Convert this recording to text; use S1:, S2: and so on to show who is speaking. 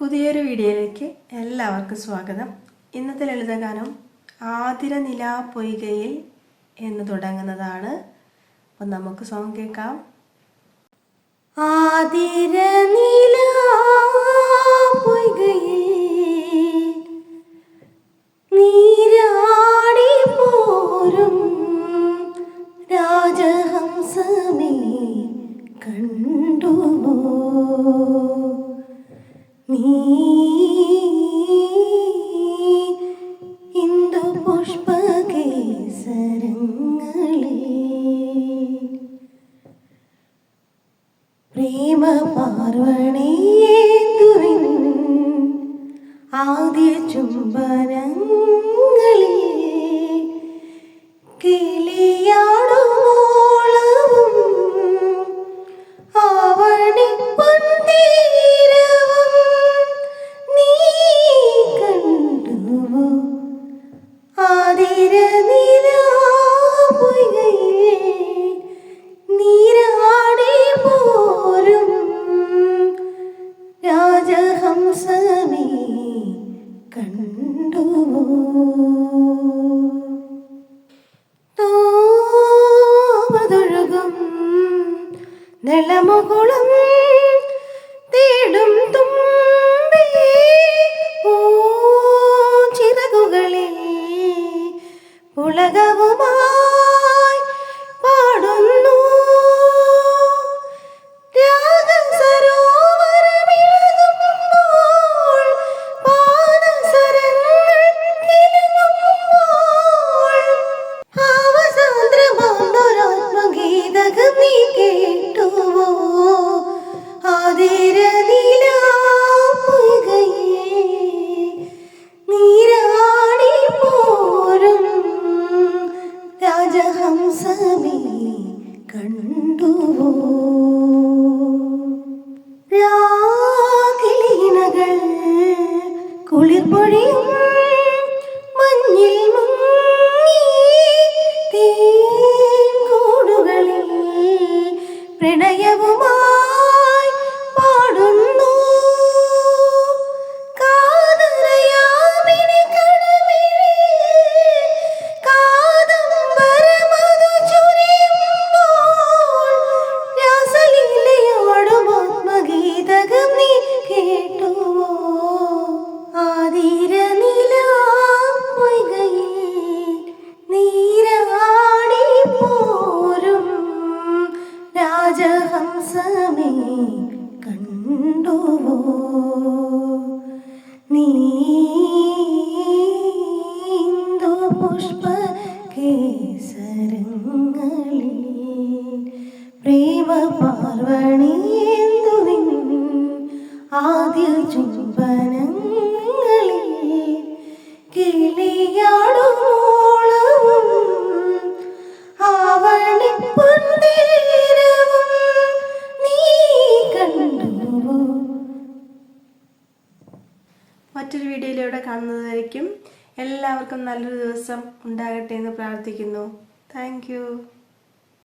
S1: പുതിയൊരു വീഡിയോയിലേക്ക് എല്ലാവർക്കും സ്വാഗതം. ഇന്നത്തെ ലളിതഗാനം ആതിര നില പൊയ്കയിൽ എന്ന് തുടങ്ങുന്നതാണ്. അപ്പം നമുക്ക് സോങ് കേൾക്കാം. ആതിര നില നീരാടി പോരും രാജഹംസമേ കണ്ടുവോ? പ്രേമ പാർവണേന്ദുവിൻ ആദ്യ ചുംബനങ്ങളിൽ തോമതൊഴുകും നിളമുകുളം തേടും തുമ്പി ചിറകുകളിൽ പുളകവുമായി കുളിർപ്പൊഴിയും മഞ്ഞിൽ പുഷ്പ ആദ്യ ചുംബനങ്ങളിൽ കിളിയാടുമോളവും മറ്റൊരു വീഡിയോയിലൂടെ കാണുന്നതായിരിക്കും എല്ലാവർക്കും നല്ലൊരു ദിവസം ഉണ്ടാകട്ടെ എന്ന് പ്രാർത്ഥിക്കുന്നു. താങ്ക്